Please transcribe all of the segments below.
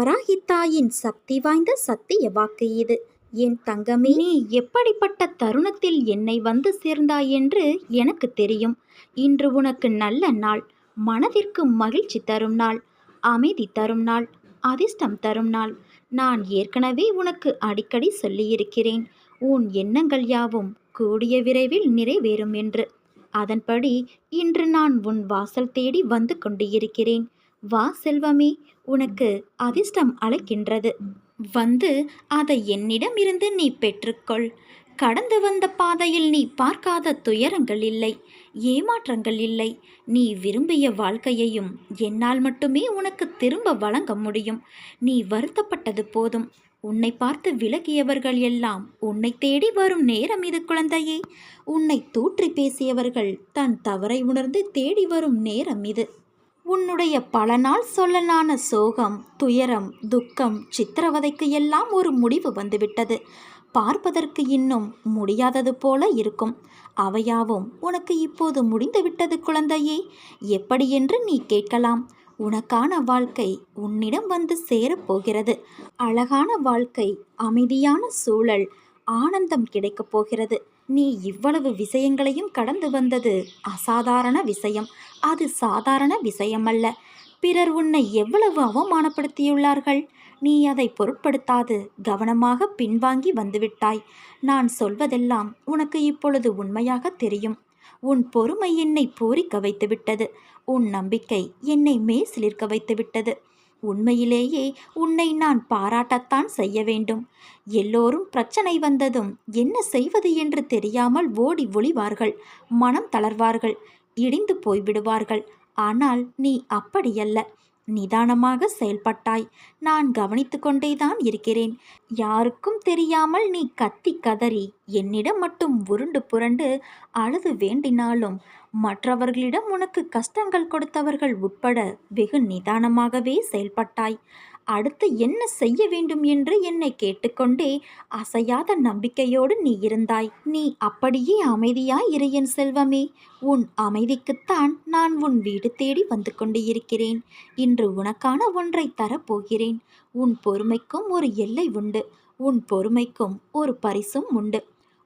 வராகித்தாயின் சக்தி வாய்ந்த சத்திய வாக்கு இது. என் தங்கமே நீ எப்படிப்பட்ட தருணத்தில் என்னை வந்து சேர்ந்தாய் என்று எனக்கு தெரியும். இன்று உனக்கு நல்ல நாள் மனதிற்கு மகிழ்ச்சி தரும் நாள் அமைதி தரும் நாள் அதிர்ஷ்டம் தரும் நாள். நான் ஏற்கனவே உனக்கு அடிக்கடி சொல்லியிருக்கிறேன் உன் எண்ணங்கள் யாவும் கூடிய விரைவில் நிறைவேறும் என்று. அதன்படி இன்று நான் உன் வாசல் தேடி வந்து கொண்டிருக்கிறேன். வா செல்வமே உனக்கு அதிர்ஷ்டம் அழைக்கின்றது வந்து அதை என்னிடமிருந்து நீ பெற்றுக்கொள். கடந்து வந்த பாதையில் நீ பார்க்காத துயரங்கள் இல்லை ஏமாற்றங்கள் இல்லை. நீ விரும்பிய வாழ்க்கையையும் என்னால் மட்டுமே உனக்கு திரும்ப வழங்க முடியும். நீ வருத்தப்பட்டது போதும். உன்னை பார்த்து விலகியவர்கள் எல்லாம் உன்னை தேடி வரும் நேரம் இது குழந்தையே. உன்னை தூற்றி பேசியவர்கள் தன் தவறை உணர்ந்து தேடி வரும் நேரம் இது. உன்னுடைய பல நாள் சொல்லலான சோகம் துயரம் துக்கம் சித்திரவதைக்கு எல்லாம் ஒரு முடிவு வந்துவிட்டது. பார்ப்பதற்கு இன்னும் முடியாதது போல இருக்கும். அவையாவும் உனக்கு இப்போது முடிந்துவிட்டது குழந்தையே. எப்படி என்று நீ கேட்கலாம். உனக்கான வாழ்க்கை உன்னிடம் வந்து சேரப்போகிறது. அழகான வாழ்க்கை அமைதியான சூழல் ஆனந்தம் கிடைக்கப் போகிறது. நீ இவ்வளவு விஷயங்களையும் கடந்து வந்தது அசாதாரண விஷயம். அது சாதாரண விஷயமல்ல. பிறர் உன்னை எவ்வளவு அவமானப்படுத்தியுள்ளார்கள். நீ அதை பொருட்படுத்தாது கவனமாக பின்வாங்கி வந்துவிட்டாய். நான் சொல்வதெல்லாம் உனக்கு இப்பொழுது உண்மையாக தெரியும். உன் பொறுமை என்னை பூரிக்க வைத்துவிட்டது. உன் நம்பிக்கை என்னை மேசிலிருக்க வைத்துவிட்டது. உண்மையிலேயே உன்னை நான் பாராட்டத்தான் செய்ய வேண்டும். எல்லோரும் பிரச்சனை வந்ததும் என்ன செய்வது என்று தெரியாமல் ஓடி ஒளிவார்கள். மனம் தளர்வார்கள். இடிந்து போய்விடுவார்கள். ஆனால் நீ அப்படியல்ல. நிதானமாக செயல்பட்டாய். நான் கவனித்து கொண்டேதான் இருக்கிறேன். யாருக்கும் தெரியாமல் நீ கத்தி கதறி என்னிடம் மட்டும் உருண்டு புரண்டு அழுது வேண்டினாலும் மற்றவர்களிடம் உனக்கு கஷ்டங்கள் கொடுத்தவர்கள் உட்பட வெகு நிதானமாகவே செயல்பட்டாய். அடுத்து என்ன செய்ய வேண்டும் என்று என்னை கேட்டுக்கொண்டே அசையாத நம்பிக்கையோடு நீ இருந்தாய். நீ அப்படியே அமைதியாய் இரு என் செல்வமே. உன் அமைதிக்குத்தான் நான் உன் வீடு தேடி வந்து கொண்டு இருக்கிறேன் இன்று உனக்கான ஒன்றை தரப்போகிறேன். உன் பொறுமைக்கும் ஒரு எல்லை உண்டு. உன் பொறுமைக்கும் ஒரு பரிசும் உண்டு.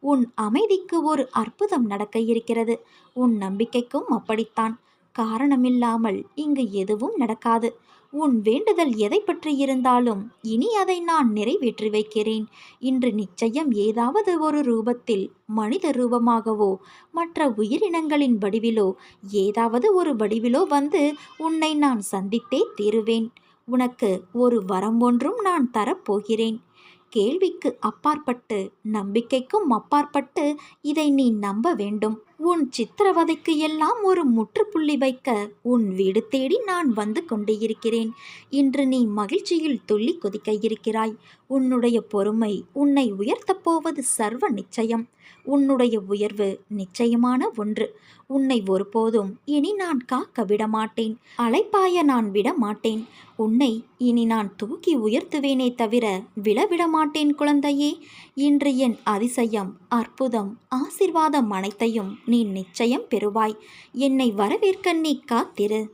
உன் அமைதிக்கு ஒரு அற்புதம் நடக்க இருக்கிறது. உன் நம்பிக்கைக்கும் அப்படித்தான். காரணமில்லாமல் இங்கு எதுவும் நடக்காது. உன் வேண்டுதல் எதை பற்றி இருந்தாலும் இனி அதை நான் நிறைவேற்றி வைக்கிறேன். இன்று நிச்சயம் ஏதாவது ஒரு ரூபத்தில் மனித ரூபமாகவோ மற்ற உயிரினங்களின் வடிவிலோ ஏதாவது ஒரு வடிவிலோ வந்து உன்னை நான் சந்தித்தே தீருவேன். உனக்கு ஒரு வரம் ஒன்றும் நான் தரப்போகிறேன். கேள்விக்கு அப்பாற்பட்டு நம்பிக்கைக்கும் அப்பாற்பட்டு இதை நீ நம்ப வேண்டும். உன் சித்திரவதைக்கு எல்லாம் ஒரு முற்றுப்புள்ளி வைக்க உன் வீடு தேடி நான் வந்து கொண்டு இருக்கிறேன். இன்று நீ மகிழ்ச்சியில் துள்ளி கொதிக்க இருக்கிறாய். உன்னுடைய பொறுமை உன்னை உயர்த்தப் போவது சர்வ நிச்சயம். உன்னுடைய உயர்வு நிச்சயமான ஒன்று. உன்னை ஒருபோதும் இனி நான் காக்க விடமாட்டேன். அலைப்பாய நான் விட மாட்டேன் உன்னை இனி நான் தூக்கி உயர்த்துவேனே தவிர விழவிட மாட்டேன் குழந்தையே. இன்று என் அதிசயம் அற்புதம் ஆசிர்வாதம் அனைத்தையும் நீ நிச்சயம் பெறுவாய். என்னை வரவேற்க நீ காத்திரு.